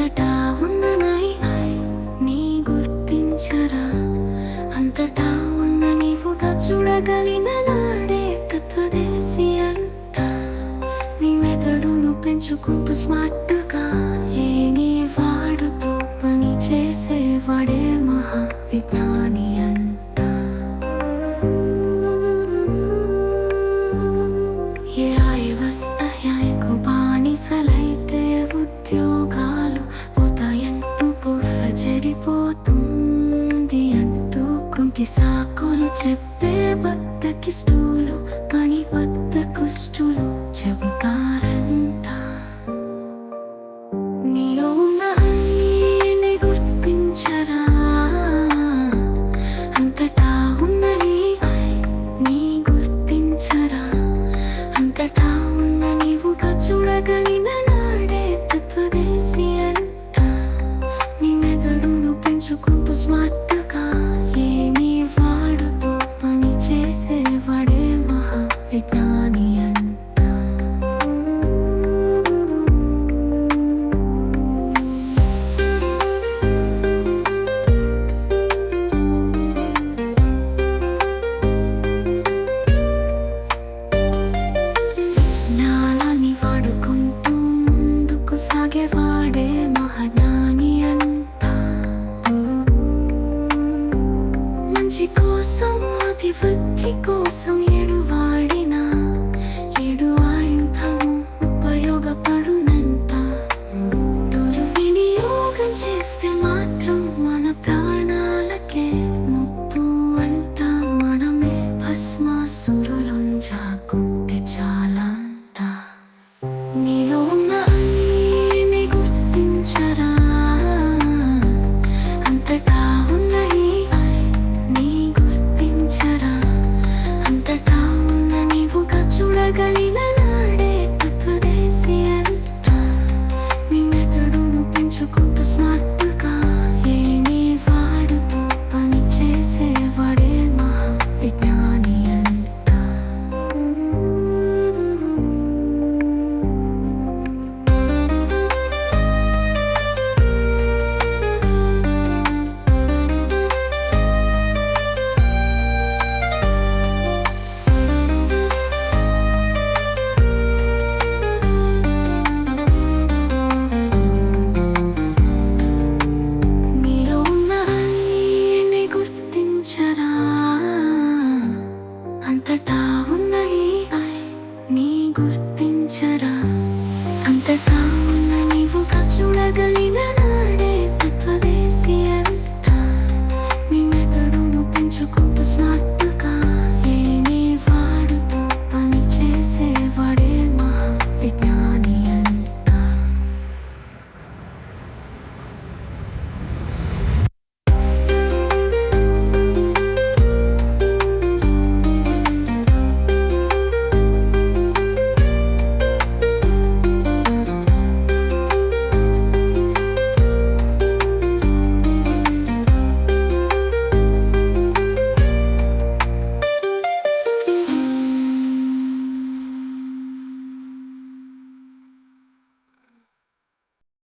అంతటా ఉన్న నీ గుర్తించరా. అంతటా ఉన్న నీవుగా చూడగలిగిన నాడే తత్వదేశి అంట నీ మెదడును పెంచుకుంటూ స్మార్ట్ భక్తికి సాకులు చెప్పే భక్తకి స్టూలు పని భక్త కుష్టులు చెబుతారంట. నీ Italian. సాగేవాడే మహనాని అంత మంచి కోసం అభివృద్ధి కోసం తగలిన నాడే తత్వదేశీయరు మీ మెదడును పెంచుకుంటూ 的道。